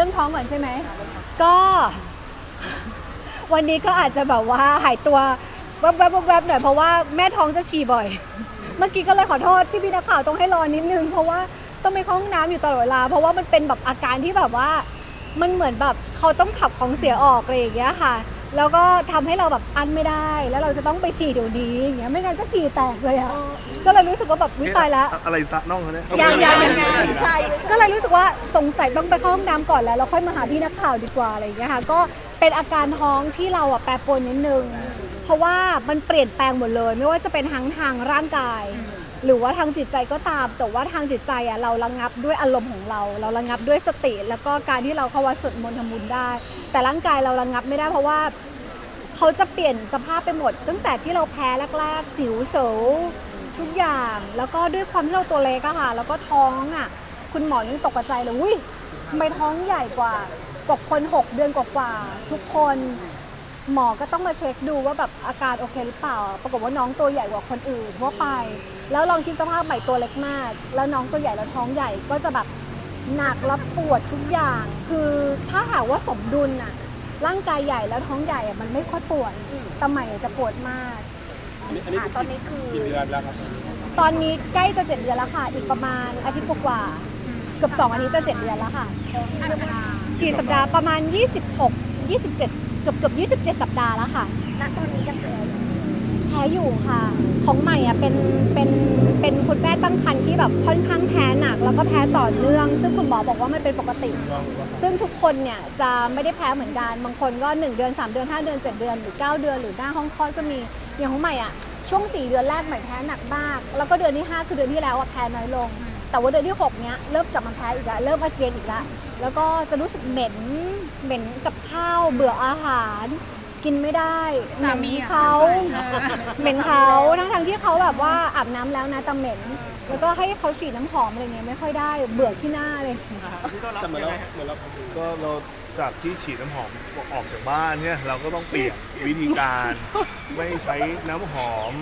รื่องท้องก่อนใช่ไหม ก็ วันนี้ก็อาจจะแบบว่าหายตัวแวบๆแวบๆหน่อยเพราะว่าแม่ท้องจะฉี่บ่อย เมื่อกี้ก็เลยขอโทษที่พี่นักข่าวต้องให้รอนิดนึง เพราะว่าต้องไปเข้าห้องน้ำอยู่ตลอดเวลา เพราะว่ามันเป็นแบบอาการที่แบบว่า มันเหมือนแบบเขาต้องขับของเสียออกอะไรอย่างเงี้ยค่ะ แล้วก็ทำให้เราแบบอั้นไม่ได้ แล้วเราจะต้องไปฉี่เดี๋ยวนี้อย่างเงี้ยไม่งั้นก็ฉี่แตกเลยอะก็เลยรู้สึกว่าแบบวิตายแล้วอะไรซะน้องเขาเนี่ยยังยังยังใช่ ก็เลยรู้สึกว่าสงสัยต้องไปเข้าห้องน้ำก่อนแล้วแล้วค่อยมาหาพี่นักข่าวดีกว่าอะไรอย่างเงี้ยค่ะก็เป็นอาการท้องที่เราอะแปรปรวนนิดนึง เพราะว่ามันเปลี่ยนแปลงหมดเลย ไม่ว่าจะเป็นทั้งทางร่างกาย หรือว่าทางจิตใจก็ตาม แต่ว่าทางจิตใจอะเราระงับด้วยอารมณ์ของเรา เราระงับด้วยสติ แล้วก็การที่เราเข้าวัดสวดมนต์ทำบุญได้ แต่ร่างกายเราระงับไม่ได้เพราะว่า เขาจะเปลี่ยนสภาพไปหมด ตั้งแต่ที่เราแพ้แรกๆ สิวเสวทุกอย่าง แล้วก็ด้วยความที่เราตัวเล็กอะค่ะ แล้วก็ท้องอะคุณหมอยังตกใจเลยอุ้ยทำไมท้องใหญ่กว่ากว่าคน 6 เดือนกว่าๆทุกคนหมอก็ต้องมาเช็คดูว่าแบบอาการโอเคหรือเปล่า ปรากฏว่าน้องตัวใหญ่กว่าคนอื่นทั่วไป แล้วลองคิดสภาพใหม่ตัวเล็กมาก แล้วน้องตัวใหญ่แล้วท้องใหญ่ก็จะแบบหนักและปวดทุกอย่าง คือถ้าหากว่าสมดุลน่ะ ร่างกายใหญ่แล้วท้องใหญ่อะมันไม่ค่อยปวดแต่ใหม่อะจะปวดมาก อะตอนนี้คือกี่เดือนแล้วครับตอนนี้ใกล้จะเจ็ดเดือนแล้วค่ะ อีกประมาณอาทิตย์กว่าๆเกือบสองอาทิตย์จะเจ็ดเดือนแล้วค่ะกี่สัปดาห์ประมาณ 26 27 เกือบเกือบ27 สัปดาห์แล้วค่ะ ณตอนนี้ยังแพ้อยู่แพ้อยู่ค่ะ ของใหม่อะเป็นเป็นเป็นคุณแม่ตั้งครรภ์ที่แบบค่อนข้าง แพ้หนักแล้วก็แพ้ต่อเนื่อง ซึ่งคุณหมอบอกว่ามันเป็นปกติ ซึ่งทุกคนเนี่ยจะไม่ได้แพ้เหมือนกันบางคนก็ 1 เดือน 3 เดือน 5 เดือน 7 เดือนหรือ 9 เดือนหรือหน้าห้องคลอดก็มีอย่างของใหม่อะช่วง 4 เดือนแรกใหม่แพ้หนักมาก แล้วก็เดือนที่ 5 คือเดือนที่แล้วอะแพ้น้อยลง แต่ว่าเดือนที่6เนี้ยเริ่มกลับมาแพ้อีกแล้วเริ่มอาเจียนอีกแล้วแล้วก็จะรู้สึกเหม็นเหม็นกับข้าวเบื่ออาหาร กินไม่ได้เหม็นเขาเหม็นเขาทั้งทงๆที่เขาแบบว่าอาบน้ำแล้วนะแต่เหม็น แล้วก็ให้เขาฉีดน้ำหอมอะไรเงี้ยไม่ค่อยได้เบื่อที่หน้าเลย แต่เหมือนเราเหมือนเราก็เราจากที่ฉีดน้ำหอมออกจากบ้านเนี่ยเราก็ต้องเปลี่ยนวิธีการ ไม่ใช้น้ำหอม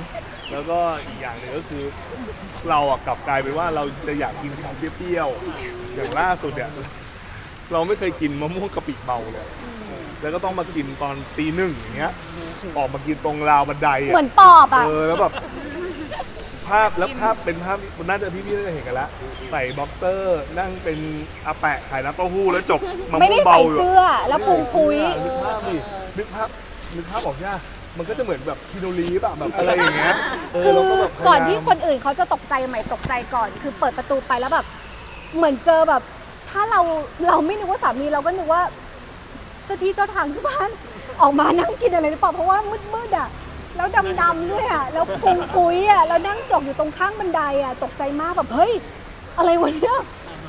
แล้วก็อีกอย่างหนึ่งก็คือ เราอะกลับกลายเป็นว่าเราจะอยากกินของเปรี้ยวๆอย่างล่าสุดเนี่ยเราไม่เคยกินมะม่วงกะปิเบาเลย แล้วก็ต้องมากินตอนตีหนึ่งอย่างเงี้ย ออกมากินตรงราวบันไดเหมือะอนปอบอะ เออแล้วแบบภาพแล้วภาพเป็นภาพน่าจะพี่ๆน่าจะเห็นกันแล้วใส่บ็อกเซอร์นั่งเป็นอาแปะขายน้ำเต้าหู้แล้วจกมะไม่ม่ได้วงใส่เบาอยู่ เสื้อแล้วพุงคุย นึกภาพดินึกภาพนึกภาพออกย่ามันก็จะเหมือนแบบคิโนรีแบบแบบอะไรอย่างเงี้ยเออคือเราก็แบบพยายามก่อนที่คนอื่นเขาจะตกใจใหม่ตกใจก่อน คือเปิดประตูไปแล้วแบบ เหมือนเจอแบบ ถ้าเราเราไม่นึกว่าสามีเราก็นึกว่า เจ้าที่เจ้าทางที่บ้าน ออกมานั่งกินอะไรหรือเปล่าเพราะว่ามืดๆอะแล้วดำๆด้วยอะแล้วปุงปุ้ยอะแล้วนั่งจกอยู่ตรงข้างบันไดอะตกใจมากแบบเฮ้ยอะไรวะเนี่ย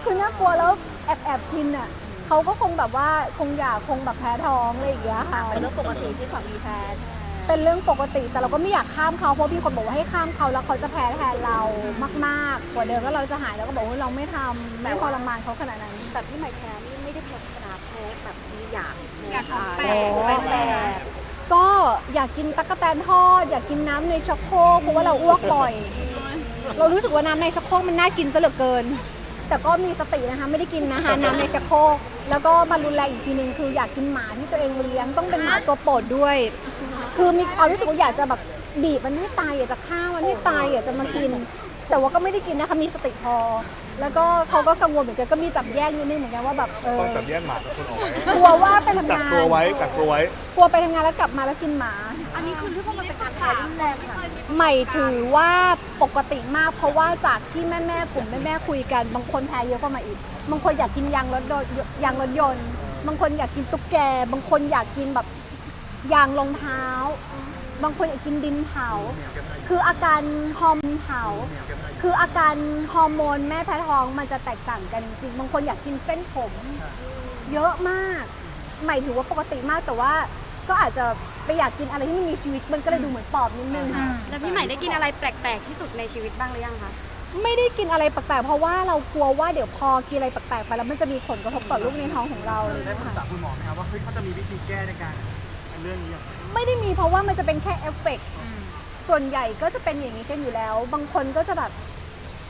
คือน่ากลัวแล้วแอบแอบกินอะเขาก็คงแบบว่าคงอยากคงแบบแพ้ท้องอะไรอย่างเงี้ยค่ะเป็นเรื่องปกติที่สามีแพ้ใช่ไหม เป็นเรื่องปกติ แต่เราก็ไม่อยากข้ามเขาเพราะพี่คนบอกว่าให้ข้ามเขาแล้วเขาจะแพ้แทนเรามากๆกว่าเดิมแล้วเราจะหายแล้วก็บอกว่าเราไม่ทำไม่ทรมานเขาขนาดนั้น แต่ที่ใหม่แพ้นี่ไม่ได้แพ้ธรรมดาแพ้แบบมีอย่างอยากของแปลกแปลกแปลก ก็อยากกินตั๊กแตนทอดอยากกินน้ำในชักโครกเพราะว่าเราอ้วกบ่อย เรารู้สึกว่าน้ำในชักโครกมันน่ากินซะเหลือเกิน แต่ก็มีสตินะคะ ไม่ได้กินนะคะน้ำในชักโครกแล้วก็มารุนแรงอีกทีนึงคืออยากกินหมาที่ตัวเองเลี้ยงต้องเป็นหมาตัวโปรดด้วย คือมีความรู้สึกว่าอยากจะแบบบีบมันให้ตายอยากจะฆ่ามันให้ตายอยากจะมากิน แต่ว่าก็ไม่ได้กินนะคะมีสติพอ แล้วก็เขาก็กังวลเหมือนกันก็มีจับแยกนิดนึงเหมือนกันว่าแบบเออต้องจับแยกหมากับคนออกไว้กลัวว่าไปทำกักงานตัวไว้กักตัวไว้ กลัวไปทำงานแล้วกลับมาแล้วกินหมา อันนี้คือเรียกว่ามันเป็นการแพ้รุนแรงค่ะใหม่ถือว่าปกติมากเพราะว่าจากที่แม่แม่ๆกลุ่มแม่แม่ๆคุยกัน บางคนแพ้เยอะกว่ามาอีก บางคนอยากกินยางรถยนต์ยางรถยนต์ บางคนอยากกินตุ๊กแก บางคนอยากกินแบบยางรองเท้า บางคนอยากกินดินเผา คืออาการฮอร์โมนเผา คืออาการฮอร์โมนแม่แพ้ท้องมันจะแตกต่างกันจริง บางคนอยากกินเส้นผม เยอะมาก ใหม่ถือว่าปกติมากแต่ว่าก็อาจจะไปอยากกินอะไรที่มันมีชีวิต มันก็เลยดูเหมือนปอบนิดนึง แล้วพี่ใหม่ได้กินอะไรแปลกๆที่สุดในชีวิตบ้างหรือยังคะ ไม่ได้กินอะไรแปลกๆเพราะว่าเรากลัวว่าเดี๋ยวพอกินอะไรแปลกๆไปแล้วมันจะมีผลกระทบต่อลูกในท้องของเราได้ปรึกษาคุณหมอไหมครับว่าเฮ้ยเขาจะมีวิธีแก้ในการเรื่องนี้ยังไง ไม่ได้มีเพราะว่ามันจะเป็นแค่เอฟเฟกต์ส่วนใหญ่ก็จะเป็นอย่างนี้กันอยู่แล้ว บางคนก็จะแบบ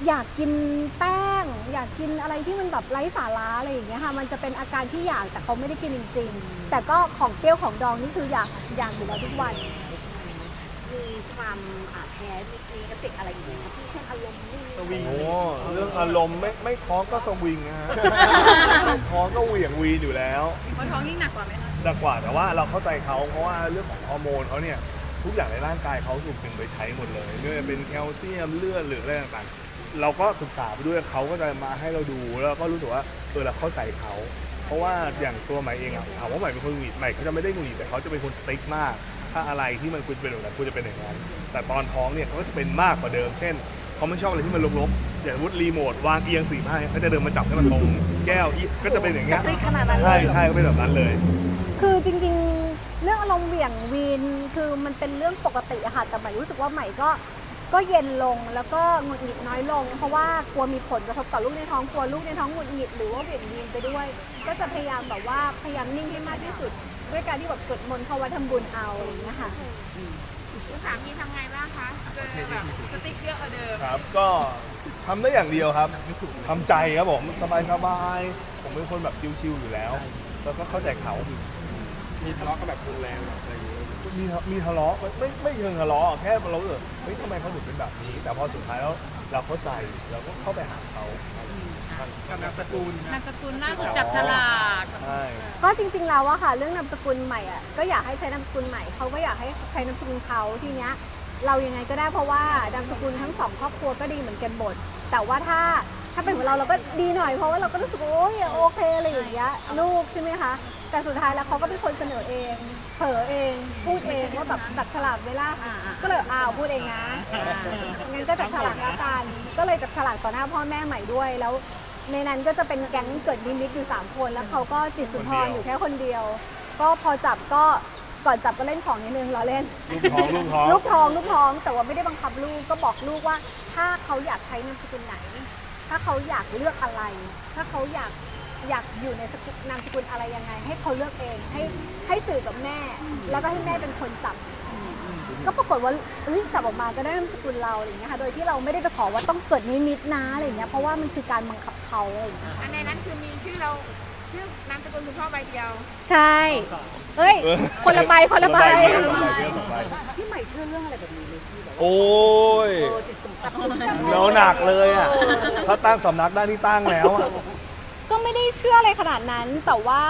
อยากกินแป้ง อยากกินอะไรที่มันแบบไร้สาระอะไรอย่างเงี้ยค่ะ มันจะเป็นอาการที่อยากแต่เขาไม่ได้กินจริง ๆ แต่ก็ของเปรี้ยวของดองนี่คืออยากอยากอยู่แล้วทุกวัน มีความอ่าแพ้มีมีเอฟเฟกต์อะไรอย่างเงี้ยที่เช่นอารมณ์นิ่งสวิงโอ้เรื่องอารมณ์ไม่ไม่ท้องก็สวิงนะฮะไม่ท้องก็เหวี่ยงวีนอยู่แล้ว เพราะท้องยิ่งหนักกว่าไหมคะ หนักกว่าแต่ว่าเราเข้าใจเขาเพราะว่าเรื่องของฮอร์โมนเขาเนี่ยทุกอย่างในร่างกายเขาถูกดึงไปใช้หมดเลยไม่ว่าจะเป็นแคลเซียมเลือดหรืออะไรต่างๆ เราก็ศึกษาไปด้วยเขาก็จะมาให้เราดูแล้วก็รู้สึกว่าเออเราเข้าใจเขา เพราะว่าอย่างตัวใหม่เองอะถามว่าใหม่เป็นคนหงุดหงิดใหม่เขาจะไม่ได้หงุดหงิดแต่เขาจะเป็นคนสติ๊กมาก ถ้าอะไรที่มันควรจะเป็นแบบนั้นควรจะเป็นอย่างนั้นแต่ตอนท้องเนี่ยเขาก็จะเป็นมากกว่าเดิม เช่นเขาไม่ชอบอะไรที่มันลบๆอย่างสมมติรีโมทวางเอียงสี่ห้าเขาจะเดินมาจับให้มันตรงแก้วอีก็จะเป็นอย่างเงี้ยสตรีทขนาดนั้นเลใช่ยเหรอใช่ก็เป็นแบบนั้นเลยคือ จริงๆ เรื่องอารมณ์เหวี่ยงวีนคือมันเป็นเรื่องปกติอะค่ะแต่ใหม่รู้สึกว่าใหม่ก็ก็เย็นลงแล้วก็หงุดหงิดน้อยลง เพราะว่ากลัวมีผลกระทบต่อลูกในท้องกลัวลูกในท้องหงุดหงิดหรือว่าเหวี่ยงวีนไปด้วย ก็จะพยายามแบบว่าพยายามนิ่งให้มากที่สุด ด้วยการที่แบบสวดมนต์เข้าวัดทำบุญเอาอะไรอย่างเงี้ยค่ะ สามีทำไงบ้างคะเจอแบบสติ๊กเยอะกว่าเดิมครับ ก็ทำได้อย่างเดียวครับทำใจครับผมสบายสบายๆผมเป็นคนแบบชิลๆอยู่แล้ว แล้วก็เข้าใจเขา มีทะเลาะกันแบบรุนแรงแบบอะไรอย่างเงี้ยมีมีทะเลาะไม่ไม่ไม่เชิงทะเลาะแค่เราเออเฮ้ยทำไมเขาถึงเป็นแบบนี้ แต่พอสุดท้ายแล้วเราเข้าใจเราก็เข้าไปหาเขากับนามสกุลนามสกุลล่าสุดจับฉลากใช่ก็จริงๆแล้วอะค่ะ เรื่องนามสกุลใหม่อะก็อยากให้ใช้นามสกุลใหม่เขาก็อยากให้ใช้นามสกุลเขาทีเนี้ยเรายังไงก็ได้เพราะว่านามสกุลทั้งสองครอบครัวก็ดีเหมือนกันหมดแต่ว่าถ้าถ้าเป็นของเราเราก็ดีหน่อยเพราะว่าเราก็รู้สึกว่าโอ้ยโอเคอะไรอย่างเงี้ยลูกใช่ไหมคะ แต่สุดท้ายแล้วเขาก็เป็นคนเสนอเอง เผลอเอง พูดเองว่าแบบจับฉลากเวลาก็เลยอ้าวพูดเองนะงั้นก็จับฉลากละกันก็เลยจับฉลากต่อหน้าพ่อแม่ใหม่ด้วยแล้วในนั้นก็จะเป็นแก๊งเกิดนิมิตอยู่ 3 คน แล้วเขาก็จิตสุนทรอยู่แค่คนเดียว ก็พอจับก็ก่อนจับก็เล่นของนิดนึงเราเล่นลูกท้องลูกท้องลูกท้องลูกท้องแต่ว่าไม่ได้บังคับลูกก็บอกลูกว่า ถ้าเขาอยากใช้นามสกุลไหน ถ้าเขาอยากเลือกอะไร ถ้าเขาอยาก อยากอยู่ในสกุลนามสกุลอะไรยังไง ให้เขาเลือกเองให้ให้สื่อกับแม่ แล้วก็ให้แม่เป็นคนจับ ก็ปรากฏว่าเฮ้ยจับออกมาก็ได้นามสกุลเราอะไรอย่างเงี้ยค่ะโดยที่เราไม่ได้ไปขอว่าต้องเกิดนิมิตนะอะไรอย่างเงี้ยเพราะว่ามันคือการบังคับเขาอะไรอย่างเงี้ยอันในนั้นคือมีชื่อเราชื่อนามสกุลคุณพ่อใบเดียว ใช่เฮ้ยคนละใบคนละใบเรื่องสองใบเรื่องสองใบพี่ใหม่เชื่อเรื่องอะไรแบบนี้ไหมพี่แบบว่าโอ้ยเออจิตสำนึกเราหนักเลยอะ ถ้าตั้งสำนักได้นี่ตั้งแล้วอะ ก็ไม่ได้เชื่ออะไรขนาดนั้น แต่ว่า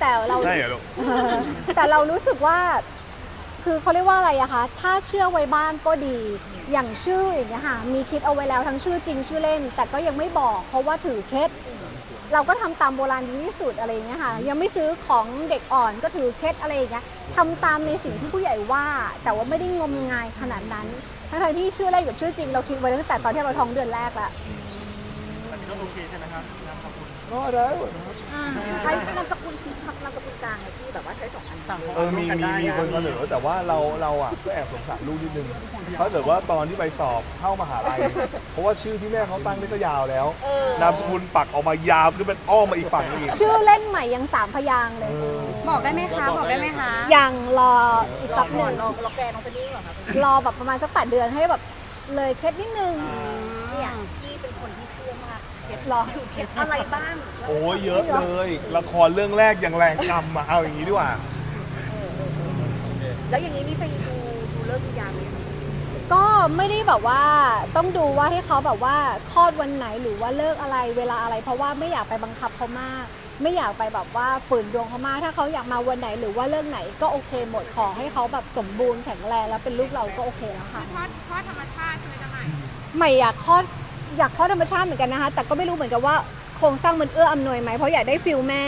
แต่เรา ใช่เหรอลูกเออแต่เรารู้สึกว่า คือเขาเรียกว่าอะไรอะคะ ถ้าเชื่อไว้บ้างก็ดี อย่างชื่ออย่างเงี้ยค่ะ มีคิดเอาไว้แล้วทั้งชื่อจริงชื่อเล่น แต่ก็ยังไม่บอก เพราะว่าถือเคล็ด เราก็ทำตามโบราณดีที่สุดอะไรอย่างเงี้ยค่ะ ยังไม่ซื้อของเด็กอ่อนก็ถือเคล็ดอะไรอย่างเงี้ยทำตามในสิ่งที่ผู้ใหญ่ว่า แต่ว่าไม่ได้งมงายขนาดนั้น ทั้งๆที่ชื่อเล่นกับชื่อจริง เราคิดไว้ตั้งแต่ตอนที่เราท้องเดือนแรกละอันนี้ก็ โอเคใช่ไหมครับนามสกุลก็ได้หมดใช้นามสกุลทับนามสกุลกลางเลยพี่แบบว่าใช้สองอันสั่งเออมีมีมีคนเสนอแต่ว่าเราเราอะก็แอบสงสารลูกนิดนึงเพราะเกิดว่าตอนที่ไปสอบเข้ามหาลัยเพราะว่าชื่อที่แม่เขาตั้งนี่ก็ยาวแล้ว นามสกุลปักออกมายาวคือเป็นอ้อมมาอีกฝั่งหนึงอีกชื่อเล่นใหม่ยังสามพยางค์เลย บอกได้ไหมคะ บอกได้ไหมคะยังรออีกรแป๊อบก่หอนนึ่งรอรอแกน้องไปนี่เหรอครับรอแบบประมาณสักแปดเดือนให้แบบเลยเคล็ดนิดนึงเนี่ยพี่เป็นคนที่เชื่อ มากเคล็ดรอเคล็ดอะไรบ้างโอ้ยเยอะเลย ละครเรื่องแรกอย่างแรงกรรมมาเอาอย่างนี้ดีกว่า แล้วอย่างนี้นี่ไปดูดูเลิกดูยามไหมคะก็ไม่ได้แบบว่าต้องดูว่าให้เขาแบบว่าคลอดวันไหนหรือว่าเลิกอะไรเวลาอะไร เพราะว่าไม่อยากไปบังคับเขามาก ไม่อยากไปแบบว่าฝืนดวงเขามาก ถ้าเขาอยากมาวันไหนหรือว่าเลิกไหนก็โอเคหมดขอให้เขาแบบสมบูรณ์แข็งแรงแล้วเป็นลูกเราก็โอเคแล้วค่ะทอดทอดธรรมชาติใช่ไหมจ๊ะใหม่ ใหม่อยากคลอด อยากคลอดธรรมชาติเหมือนกันนะคะ แต่ก็ไม่รู้เหมือนกันว่าโครงสร้างมันเอื้ออำนวยไหมเพราะอยากได้ฟิลแม่